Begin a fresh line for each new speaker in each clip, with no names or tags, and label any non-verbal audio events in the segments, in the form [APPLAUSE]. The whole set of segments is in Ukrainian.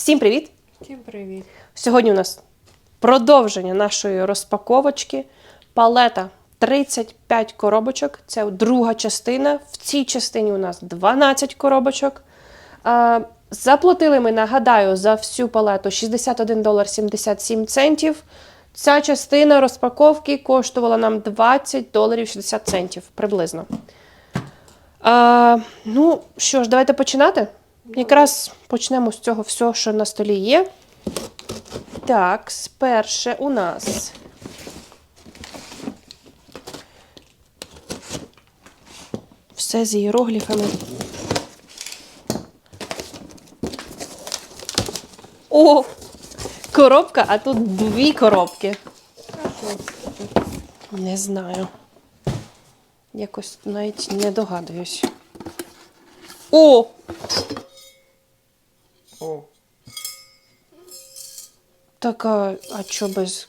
Всім привіт!
Всім привіт.
Сьогодні у нас продовження нашої розпаковочки. Палета 35 коробочок. Це друга частина. В цій частині у нас 12 коробочок. Заплатили ми, нагадаю, за всю палету 61 долар 77 центів. Ця частина розпаковки коштувала нам 20 доларів 60 центів приблизно. А, ну що ж, давайте починати. Якраз почнемо з цього всього, що на столі є. Так, сперше у нас. Все з іерогліфами. О! Коробка, а тут дві коробки. Не знаю. Якось навіть не догадуюсь. О, Так, а, а що без.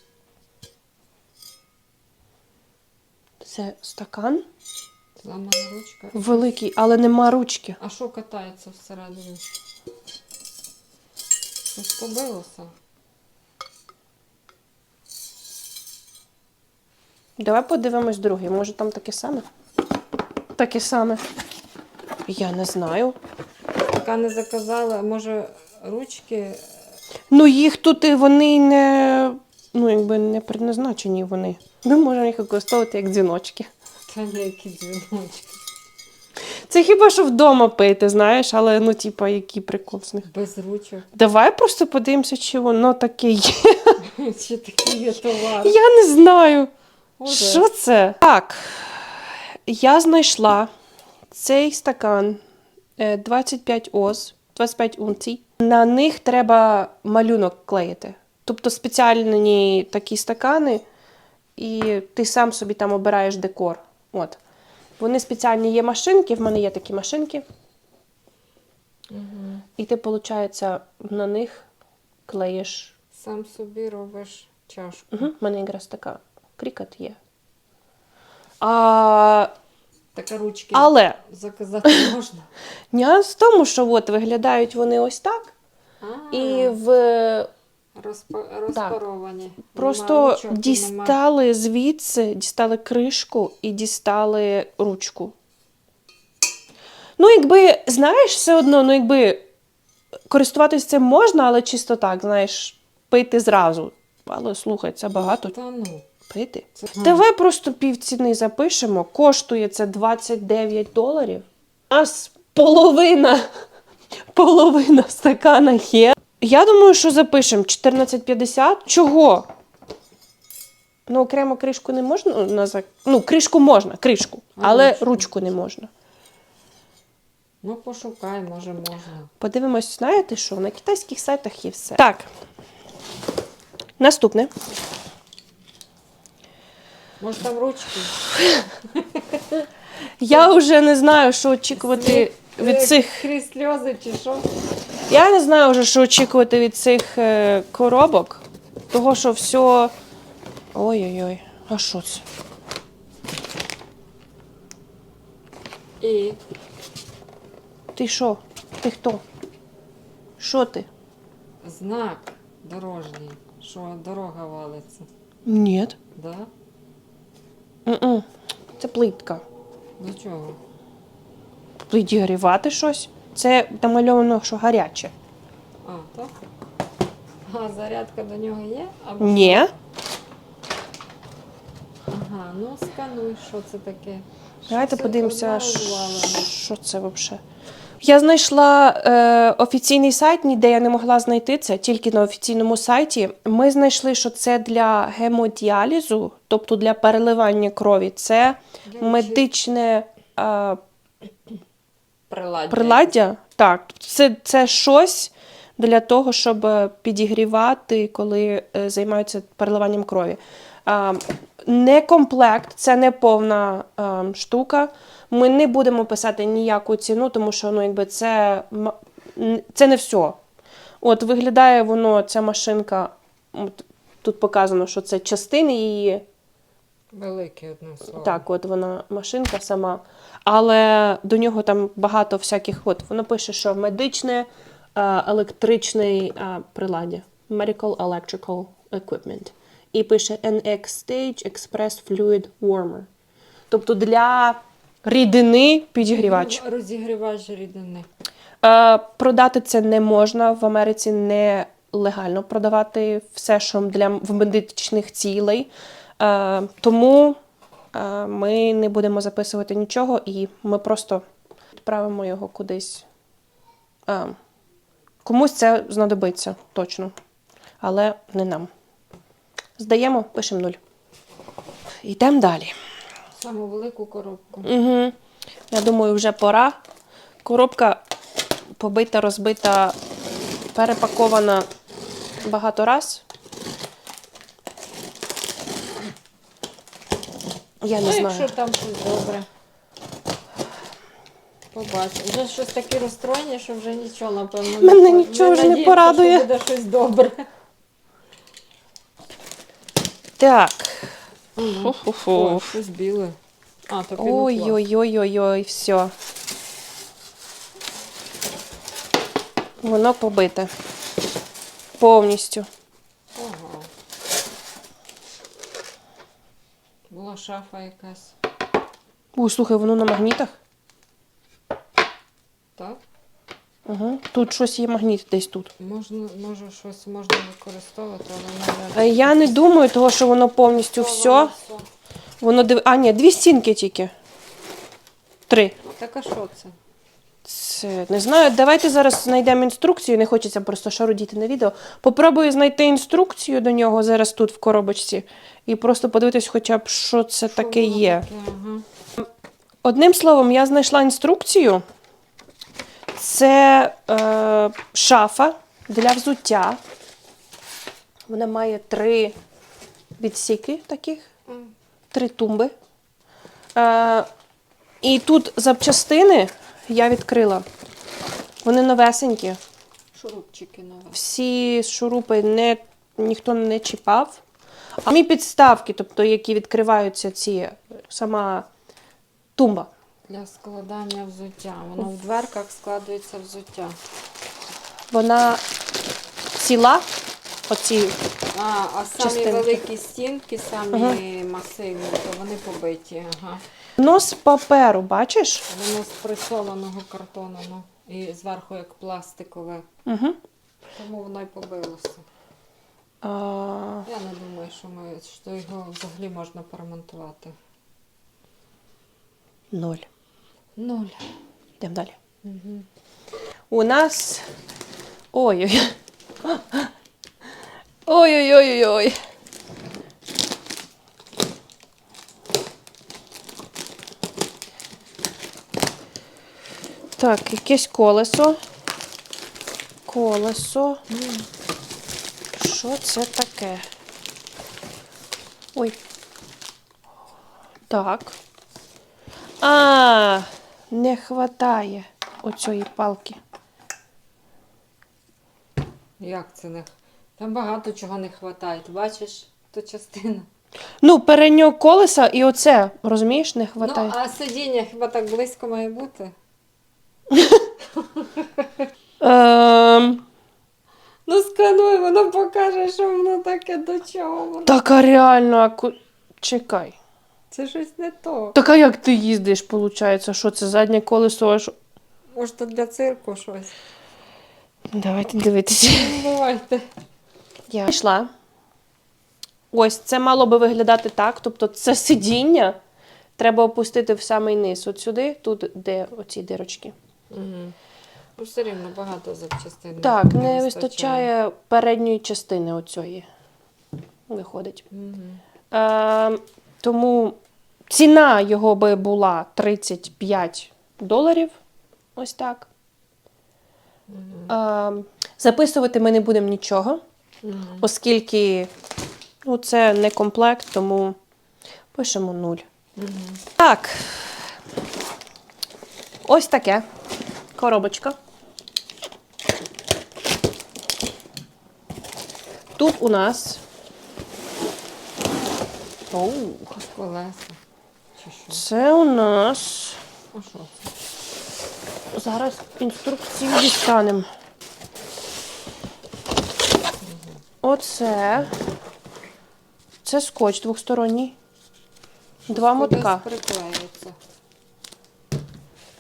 Це стакан
зламана ручка.
великий, але нема ручки.
А що катається всередині? Щось побилося.
Давай подивимось другий. Може там таке саме? Таке саме. Я не знаю.
Така не заказала, може, ручки.
Ну, їх тут вони не. Ну, якби не предназначені вони. Ми можемо їх використовувати як дзвіночки.
Та ніякі дзвіночки.
Це хіба що вдома пити, знаєш, але ну, типа, який прикол з них.
Без ручок.
Давай просто подивимося, чи воно таке є. [LAUGHS]
Чи такий є товар?
Я не знаю.
Може.
Що це? Так, я знайшла цей стакан е, 25 оз, 25 унцій. На них треба малюнок клеїти. Тобто спеціальні такі стакани, і ти сам собі там обираєш декор. От. Вони спеціальні є машинки, в мене є такі машинки.
Угу.
І ти, виходить, на них клеїш.
Сам собі робиш чашку.
Угу. У мене якраз така крікет є. А,
Така ручки
але
заказати [LAUGHS] можна.
Нюанс в тому, що от виглядають вони ось так,
А,
і в
розпа- розпаровані. Нема
просто
ручок нема-
дістали звідси, дістали кришку і дістали ручку. Ну, якби, знаєш, все одно, ну якби користуватись цим можна, але чисто так, знаєш, пити зразу. Але слухай, це багато
Та ну. Це...
Давай просто півціни запишемо. Коштує це 29 доларів. У нас половина, [LAUGHS] половина стакана є. Я думаю, що запишемо 14,50. Чого? Ну, окремо кришку не можна. ну, на зак- Ну, кришку можна, кришку, але
ручку
не можна.
Ну, пошукай, може, можна.
Подивимось, знаєте що? На китайських сайтах є все. Так. Наступне.
Може там ручки?
Я вже не знаю, що очікувати від
Е,
цих
Крізь сльози чи що?
Я не знаю вже, що очікувати від цих е, коробок, того що все. Ой-ой-ой, а що це?
І
Ти що? Ти хто? Що ти?
знак дорожній, що дорога валиться.
Ні.
Да?
М Це плитка.
До чого?
Підігрівати щось. Це намальовано, що гаряче.
А, так? А, зарядка до нього є? Або...
Ні.
Ага, ну скануй, що це таке.
Давайте подивимося, що це взагалі. Я знайшла е, офіційний сайт, ніде я не могла знайти це, тільки на офіційному сайті. Ми знайшли, що це для гемодіалізу, тобто для переливання крові. Це
Для
медичне е,
Приладдя.
приладдя. Так, це, це щось для того, щоб е, підігрівати, коли е, займаються переливанням крові. Не комплект, це не повна штука. Ми не будемо писати ніяку ціну, тому що ну, якби це, це не все. От виглядає воно, ця машинка. От, тут показано, що це частини її.
Великий одним словом.
Так, от вона машинка сама. Але до нього там багато всяких. От воно пише, що медичне е, електричний е. Medical Electrical Equipment. І пише NX Stage Express Fluid Warmer. Тобто для рідини підігрівач.
Розігрівач рідини.
Е, продати це не можна. В Америці не легально продавати все, що для в медичних цілей. Е, тому е, ми не будемо записувати нічого, і ми просто відправимо його кудись. Е, комусь це знадобиться точно, але не нам. Здаємо, пишемо нуль. Йдемо далі.
Саму велику коробку.
Угу. Я думаю, вже пора. Коробка побита, розбита, перепакована багато раз. Я не
ну,
знаю.
якщо там щось добре. Побачимо. Вже щось таке розстроєння, що вже нічого, напевно,
Мене нічого вже не порадує.
Що буде щось добре.
Так.
Щось біле. А, пінопласт.
Ой-ой-ой-ой-ой, все. Воно побите. Повністю.
Ага. Була шафа якась.
Ой, слухай, воно на магнітах.
Так?
Угу. Тут щось є магніт десь тут.
Можна, може щось можна використовувати, але
Е, Я не думаю, того, що воно повністю все. Воно див... А, ні, дві стінки тільки. Три.
Так а що це?
Це не знаю. Давайте зараз знайдемо інструкцію. Не хочеться просто шарудіти на відео. Попробую знайти інструкцію до нього зараз тут в коробочці. І просто подивитись, хоча б що це таке
воно
є.
таке? Ага.
Одним словом, я знайшла інструкцію. Це е, шафа для взуття. Вона має три відсіки таких. Три тумби. Е, і тут запчастини я відкрила. Вони новесенькі.
Шурупчики нові.
Всі шурупи не, ніхто не чіпав. А мі підставки, тобто які відкриваються ці сама тумба.
Для складання взуття. Воно в дверках складується взуття.
Вона ціла. Оці.
А, а самі
Частинки.
великі стінки, самі масивні, то вони побиті. Ага.
Воно з паперу, бачиш?
Воно з присоленого картону. Ну, і зверху як пластикове.
Угу.
Тому воно й побилося.
А,
Я не думаю, що ми що його взагалі можна поремонтувати.
ноль.
Нуль.
Йдемо далі.
Угу.
У нас. Ой-ой. Ой-ой-ой-ой. Так, якесь колесо. Колесо. Що це таке? Ой. Так. А, не хватає оцієї палки.
Як це не? Там багато чого не вистачає. Бачиш, то частина.
Ну, переднього колеса і оце, розумієш, не хватає.
Ну, а сидіння хіба так близько має бути?
Ем,
Ну скануй, воно покаже, що воно таке до чого. Воно.
так, а реально, а ку... чекай.
Це щось не то.
Так а як ти їздиш, виходить? Що це заднє колесо? а що-
Може, то для цирку щось.
Давайте дивитися.
Ну, Давайте.
Я йшла. Ось це мало би виглядати так. Тобто це сидіння. Треба опустити в самий низ. От сюди, тут де оці дирочки.
Угу. Все рівно багато запчастин.
Так, не вистачає передньої частини оцієї. Виходить.
Угу.
Е, тому ціна його би була 35 доларів. Ось так. Е, записувати ми не будемо нічого, оскільки ну, це не комплект, тому пишемо 0.
Угу.
Так. Ось таке. Коробочка. Тут у нас. Оу.
Колеса. Чи що?
Це у нас.
А що це?
Зараз інструкцію дістанемо. Оце. Це скотч двохсторонній. Два мотка.
приклеюється.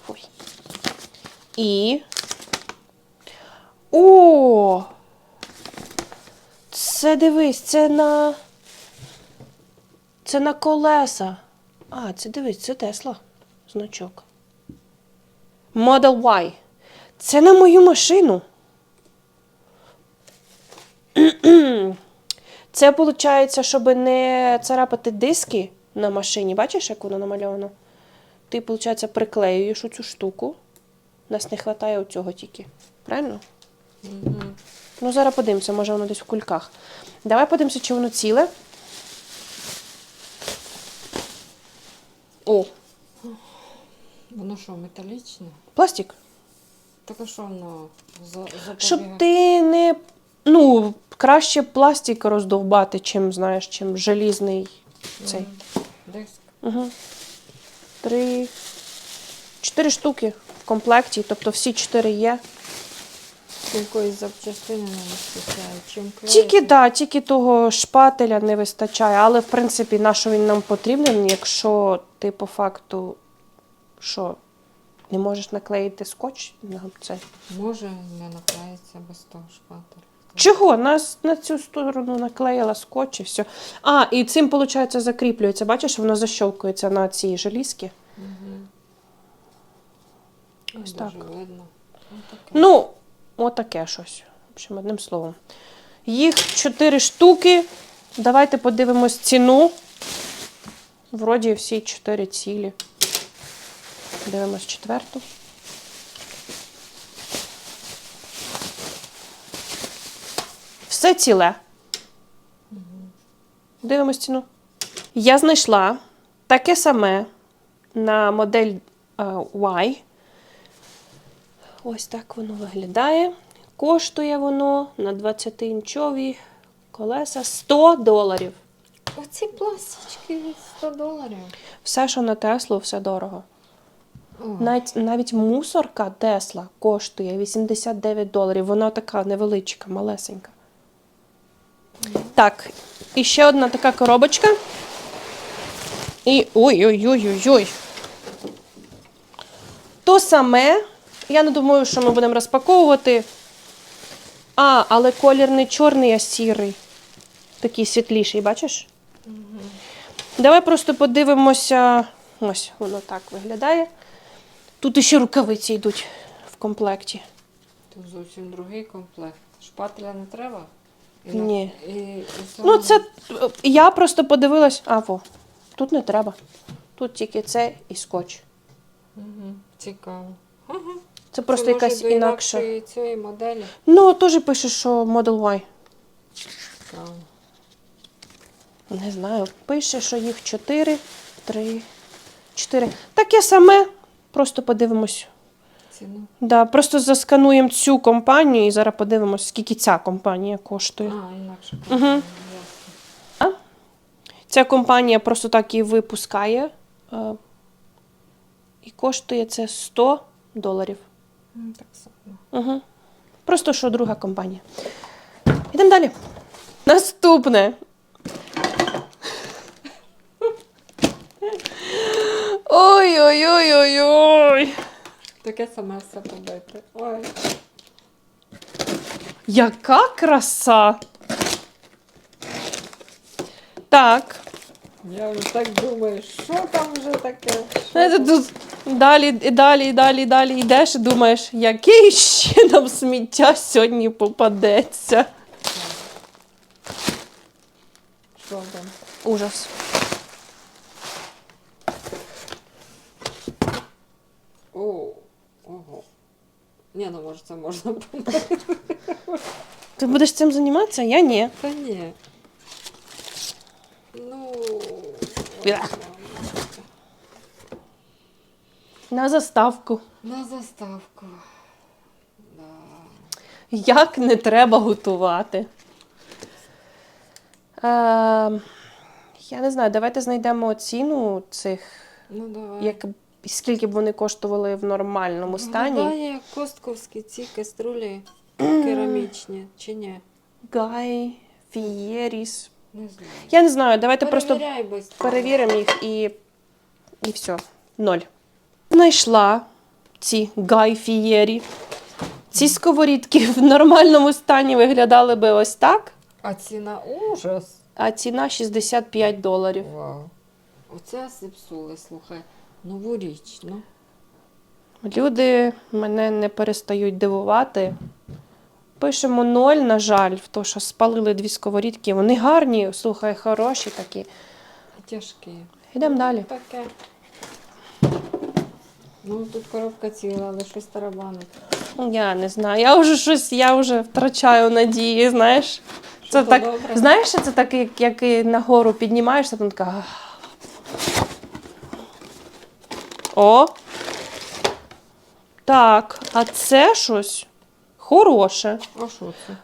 Ой. І. О! Це дивись, це на. Це на колеса. А, це дивись, це Тесла. Значок. Model Y. Це на мою машину. [CLEARS THROAT] Це виходить, щоб не царапати диски на машині. Бачиш, як воно намальовано? Ти, виходить, приклеюєш оцю штуку. Нас не вистачає оцього тільки. Правильно?
Угу.
Ну, зараз подивимося, може воно десь в кульках. Давай подивимося, чи воно ціле. О,
Воно що, металічне?
пластик.
Так а що воно за, запобігає?
Щоб ти не. Ну, краще пластик роздовбати, чим, знаєш, чим желізний цей.
Диск.
Угу. Три. Чотири штуки в комплекті, тобто всі чотири є.
Якоїсь запчастини не вистачає. Чим?
Тільки да, тільки того шпателя не вистачає, але в принципі, на що він нам потрібен, якщо ти по факту що не можеш наклеїти скотч на це.
Може не наклеїться без того шпателя.
Чого? Нас на цю сторону наклеїла скотч і все. А, і цим, виходить, закріплюється. Бачиш, воно защолкується на цій желізки.
Угу.
Ось
Дуже
так.
видно. Ну, таке.
Ну, отаке щось. В общем, одним словом. Їх чотири штуки. Давайте подивимось ціну. Вроді всі чотири цілі. Дивимось четверту. Все ціле. Дивимось ціну. Я знайшла таке саме на модель е, Y. Ось так воно виглядає. Коштує воно на 20-інчові колеса 100 доларів.
Оці пластички 100 доларів.
Все, що на Теслу, все дорого. Навіть, навіть мусорка Тесла коштує 89 доларів. Вона така невеличка, малесенька. Так, і ще одна така коробочка. І ой-ой-ой-ой-ой. То саме. Я не думаю, що ми будемо розпаковувати. А, але колір не чорний, а сірий. Такий світліший, бачиш? Давай просто подивимося. Ось воно так виглядає. Тут іще рукавиці йдуть в комплекті.
Тут зовсім другий комплект. Шпателя не треба? І
Ні.
І, і
Ну, це я просто подивилась. А, во, тут не треба. Тут тільки це і скотч.
Угу. Цікаво.
Це просто
Це, може,
якась
до
інакша.
інакшої цієї моделі.
Ну, теж пише, що Model Y.
Цікаво.
Не знаю. Пише, що їх 4, 3, 4. Таке саме. Просто подивимось.
Ціну.
Да, просто заскануємо цю компанію і зараз подивимось, скільки ця компанія коштує.
А, інакше.
Мгм.
Ясно.
Ця компанія просто так і випускає. е, І коштує це 100 доларів.
Так само.
Угу. Просто що друга компанія. Йдемо далі. Наступне. Ой-ой-ой-ой-ой.
Таке саме все побите. Ой.
Яка краса. Так.
Я вже так думаю, що там вже таке? Що
Знаєте, тут далі, і далі, і далі, і далі йдеш і думаєш, яке ще нам сміття сьогодні попадеться.
Що там?
Ужас.
О, ого. Ні, ну може це можна помити. [LAUGHS]
Ти будеш цим займатися? Я ні.
Та ні. Ну.
Бля. На заставку.
На заставку. Да.
Як не треба готувати. Е, я не знаю, давайте знайдемо ціну цих,
Ну давай.
як, скільки б вони коштували в нормальному стані.
Виглядає костковські ці каструлі [CLEARS THROAT] керамічні, чи ні?
Guy Фієріс.
Не знаю.
Я не знаю, давайте просто
Перевіряй быстро.
перевіримо їх і, і все. Ноль. Знайшла ці Гай Фієрі. Ці сковорідки в нормальному стані виглядали би ось так,
А ціна ужас.
а ціна 65 доларів.
Вау. Оце зіпсули, слухай. Новорічно.
Люди мене не перестають дивувати. Пишемо ноль, на жаль, в то, що спалили дві сковорідки. Вони гарні, слухай, хороші такі.
Тяжкі.
Йдемо далі.
Таке. Ну, тут коробка ціла, але щось тарабанить.
Я не знаю. Я вже щось, я вже втрачаю надії, знаєш.
Що
Це так,
добре?
знаєш, це так, як, як і нагору піднімаєшся, там така. О. Так, а це щось хороше.
А що це?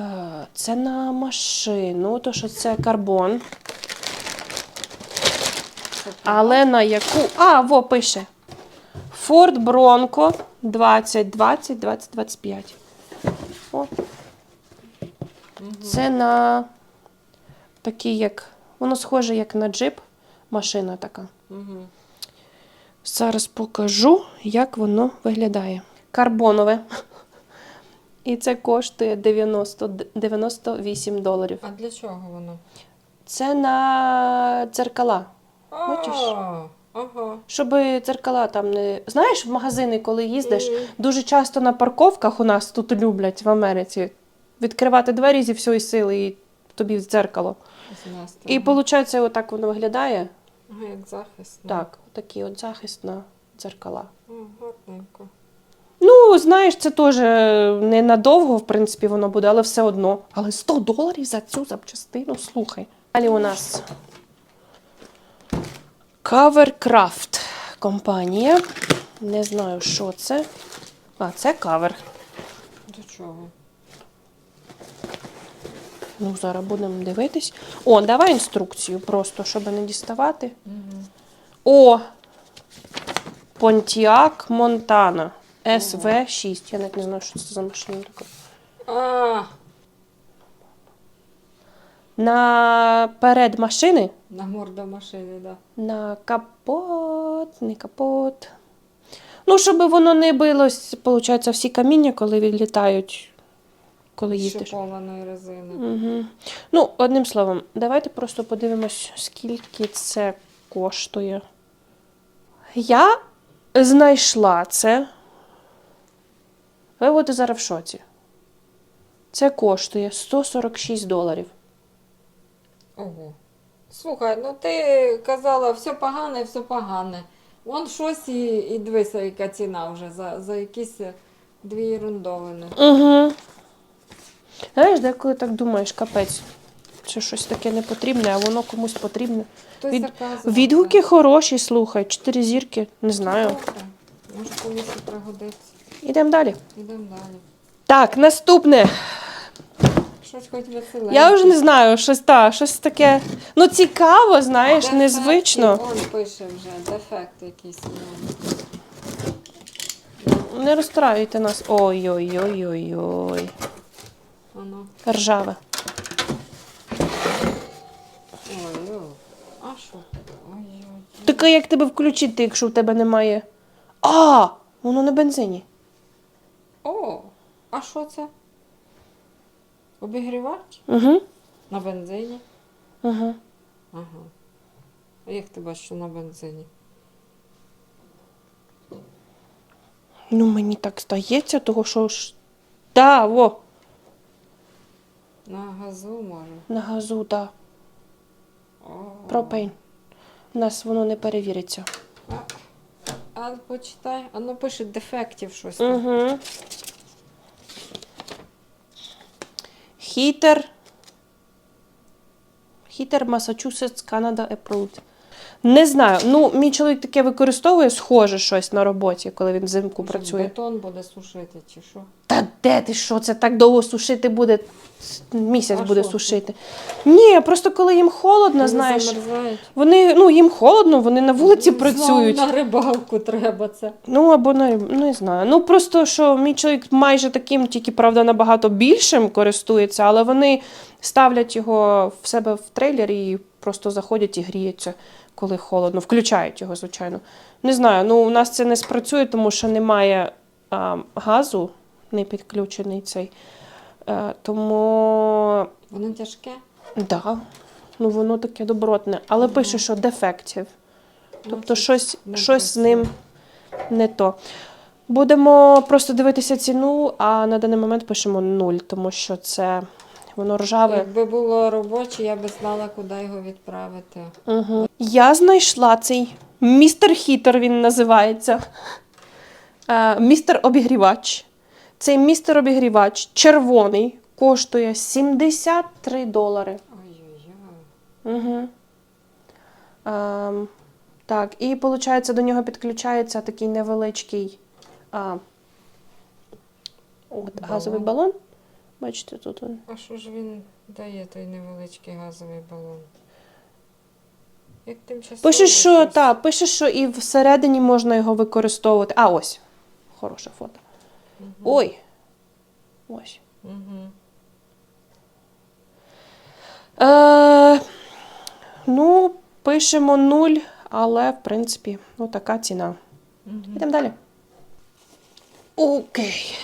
Е, Це на машину, то що це карбон. Але на яку. А, во пише. Ford Bronco 2020 2025. О. Це на такий, як. Воно схоже, як на джип. Машина така.
Угу.
Зараз покажу, як воно виглядає. Карбонове. І це коштує 90, 98 доларів.
А для чого воно?
Це на дзеркала. Бачиш?
Ага.
Щоб дзеркала там не. Знаєш, в магазини, коли їздиш,
Мгм.
дуже часто на парковках у нас тут люблять в Америці відкривати двері зі всієї сили і тобі в дзеркало. І виходить, отак воно виглядає.
Ага, як захист. ну.
Так, такий от захист на дзеркала.
О, гарненько.
Ну, знаєш, це теж не надовго, в принципі, воно буде, але все одно. Але 100 доларів за цю запчастину, слухай. Далі у нас Covercraft компанія. Не знаю, що це. А, це кавер.
До чого?
Ну, зараз будемо дивитись. О, давай інструкцію просто, щоб не діставати.
Угу.
О! Pontiac Montana SV6. Я навіть не знаю, що це за машина така.
А,
Наперед машини
на морду машини, да.
на капот, не капот. Ну, щоб воно не билось, виходить, всі каміння, коли відлітають, коли їздиш.
Шипованої резини.
Угу. Ну, одним словом, давайте просто подивимось, скільки це коштує. Я знайшла це. Ви будете зараз в шоці. Це коштує 146 доларів.
Ого. Слухай, ну ти казала, все погане, все погане. Вон щось і, і дивися, яка ціна вже за, за якісь дві ерундовини.
Угу. Знаєш, деколи так думаєш, капець. Це щось таке не потрібне, а воно комусь потрібне.
Хтось
Від-
заказував.
Відгуки хороші, слухай, чотири зірки, не знаю.
Може комусь і пригодиться.
Ідемо далі.
Ідемо далі.
Так, наступне.
Щось хоч веселеньке.
Я вже не знаю, щось та, щось таке. Ну, цікаво, знаєш,
Дефекти,
незвично.
Он пише вже, дефект якийсь. ну.
Не розстраюйте нас. Ой-ой-ой-ой-ой.
Воно.
Ржаве.
Ой, ой. А що? Ой-ой.
Таке, як тебе включити, якщо в тебе немає. А! Воно на бензині.
О, а що це? Обігрівач?
Угу.
На бензині?
Угу.
Ага. А як ти бачиш, що на бензині?
Ну, мені так здається, того що ж. Да, во,
На газу може.
на газу, да.
О.
Пропейн. У нас воно не перевіриться.
А, а почитай, воно пише дефектів щось. там.
Угу. Хітер. Хітер Massachusetts, Canada approved. Не знаю. Ну, мій чоловік таке використовує схоже щось на роботі, коли він взимку працює.
Бетон буде сушити чи що?
Та де ти що? Це так довго сушити буде? Місяць
А
буде
що?
сушити. Ні, просто коли їм холодно,
Вони
знаєш.
замерзають.
Вони, ну, їм холодно, вони на вулиці
Ну,
працюють.
На рибалку треба це.
Ну або на риб- ну, не знаю. Ну просто що мій чоловік майже таким, тільки правда набагато більшим користується, але вони ставлять його в себе в трейлері і просто заходять і гріються, коли холодно. Включають його, звичайно. Не знаю. Ну у нас це не спрацює, тому що немає а, газу, не підключений цей. Е, тому
Воно тяжке.
да, ну воно таке добротне. Але пише, що дефектів. Тобто
Ну,
щось, щось з ним не то. Будемо просто дивитися ціну, а на даний момент пишемо нуль, тому що це воно ржаве.
Якби було робоче, я би знала, куди його відправити.
Угу. Я знайшла цей містер Хітер, він називається. Е, містер обігрівач. Цей містер обігрівач червоний коштує 73 долари.
Ой-ой-ой.
Угу. Ем, так, і виходить, до нього підключається такий невеличкий а, от, газовий балон. Бачите, тут він.
А що ж він дає той невеличкий газовий балон? Як тимчасово?
Пише, що,
щось.
та, пише, що і всередині можна його використовувати. А, ось. Хороше фото.
Мгм.
Ой. Ось.
Мгм.
Е, ну, пишемо нуль, але, в принципі, ну, така ціна.
Мгм.
Йдемо далі. Окей.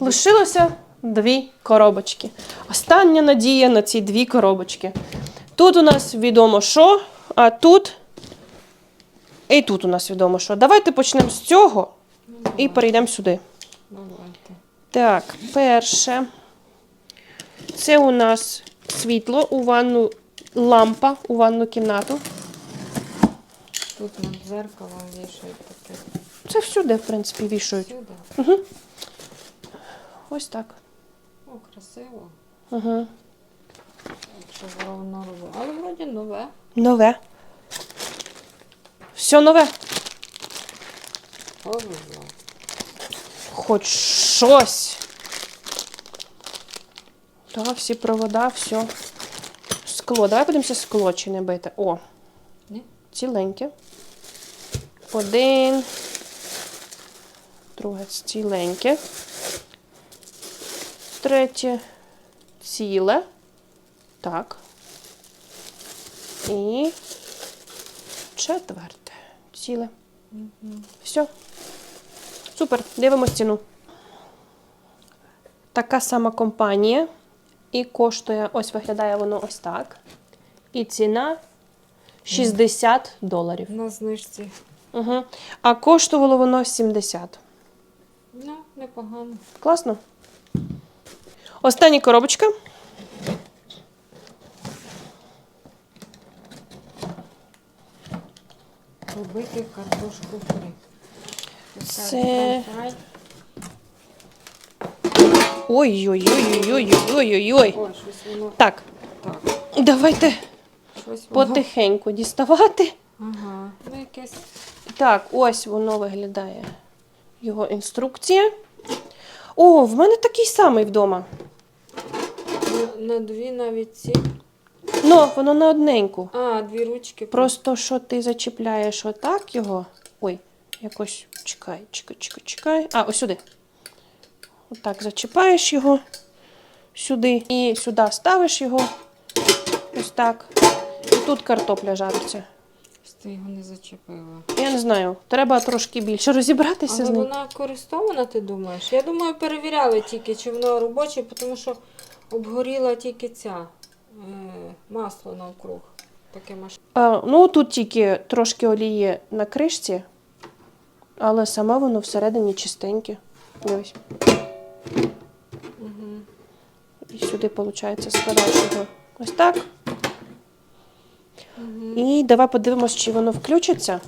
Лишилося дві коробочки. Остання надія на ці дві коробочки. Тут у нас відомо що, а тут. І тут у нас відомо що. Давайте почнемо з цього і перейдемо сюди. Так, перше. Це у нас світло у ванну, лампа у ванну кімнату.
Тут над дзеркалом вішають таке.
Це всюди, в принципі, вішають.
Сюди.
Ось так.
Красиво. Якщо воно робить. Але вроді нове.
Нове. Все нове.
Повезло.
Хоч щось. Так, всі провода, все. Скло. Давай подивимося скло чи не бите. О,
Ні?
ціленьке. Один. Друге ціленьке. Третє ціле. Так. І четверте. Ціле. Все. Супер. Дивимось ціну. Така сама компанія. І коштує, ось виглядає воно ось так. І ціна 60 доларів.
На знижці.
Угу. А коштувало воно 70.
Ну, непогано.
Класно. Остання коробочка.
Робити картошку фрі.
Це- Ой-ой-ой-ой-ой-ой-ой-ой.
Ой,
Так, давайте потихеньку діставати.
Ага. Ну, якесь.
Так, ось воно виглядає. Його інструкція. О, в мене такий самий вдома.
На, дві навіть ці.
Ну, воно на одненьку.
А, дві ручки.
Просто що ти зачіпляєш отак його. Ой, якось чекай, чекай, чекай, чекай. А, ось сюди. Отак зачіпаєш його сюди. І сюди ставиш його. Ось так. І тут картопля жариться.
Ти його не зачепила.
Я не знаю, треба трошки більше розібратися
Але
з ним.
вона користована, ти думаєш? Я думаю, перевіряли тільки, чи воно робоче, тому що обгоріла тільки ця е, масло навкруг. Таке маш...
А, ну, тут тільки трошки олії на кришці, але саме воно всередині чистеньке. Дивись.
Угу.
І сюди, виходить, складаєш його ось так.
Угу.
І давай подивимось, чи воно включиться.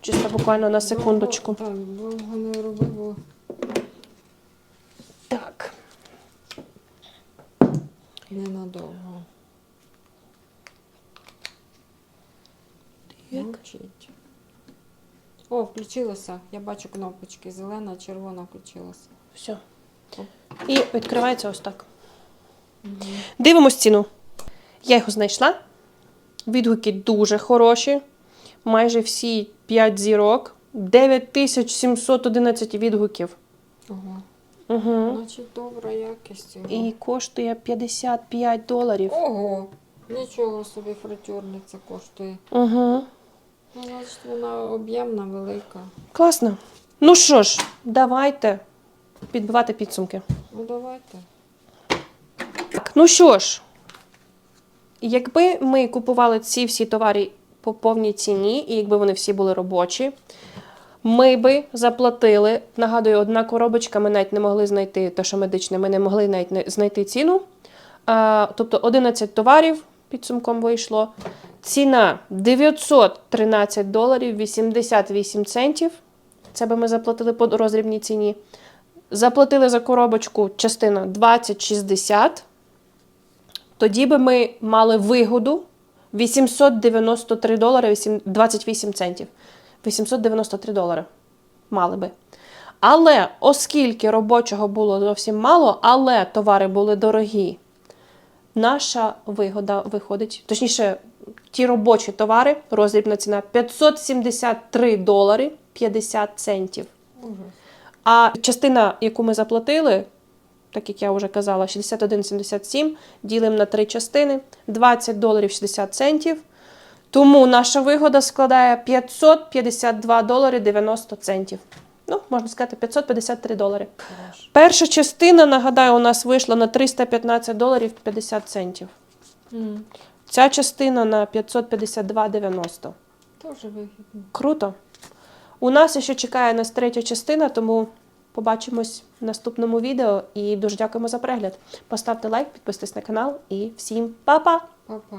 Чисто буквально на секундочку.
Так, довго не роби, бо
Так.
Ненадовго. Ну. О, включилося. Я бачу кнопочки. Зелена, червона включилася.
Все. І відкривається ось так. Дивимось ціну. Я його знайшла. Відгуки дуже хороші. Майже всі 5 зірок. 9711 відгуків.
Ого.
Угу.
Значить, добра якість. його.
І коштує 55 доларів.
Ого! Нічого собі фритюрниця коштує.
Угу.
Ну, значить, вона об'ємна, велика.
Класно. Ну що ж, давайте підбивати підсумки.
Ну давайте.
Так, ну що ж, якби ми купували ці всі товари по повній ціні, і якби вони всі були робочі, ми би заплатили. Нагадую, одна коробочка, ми навіть не могли знайти те, що медичне, ми не могли навіть знайти ціну. А, тобто 11 товарів підсумком вийшло. Ціна 913 доларів 88 центів. Це би ми заплатили по розрібній ціні. Заплатили за коробочку частина 2060. Тоді би ми мали вигоду 893 долари 28 центів. 893 долари мали би. Але оскільки робочого було зовсім мало, але товари були дорогі, наша вигода виходить, точніше, ті робочі товари, розрібна ціна 573 долари 50 центів. А частина, яку ми заплатили, так як я вже казала, 61,77, ділимо на три частини, 20 доларів 60 центів. Тому наша вигода складає 552 долари 90 центів. Ну, можна сказати, 553 долари. Перша частина, нагадаю, у нас вийшла на 315 доларів 50 центів.
М,
Ця частина на 552,90.
Дуже вигідно.
Круто. У нас ще чекає нас третя частина, тому побачимось в наступному відео. І дуже дякуємо за перегляд. Поставте лайк, підписуйтесь на канал і всім па-па!
Па-па.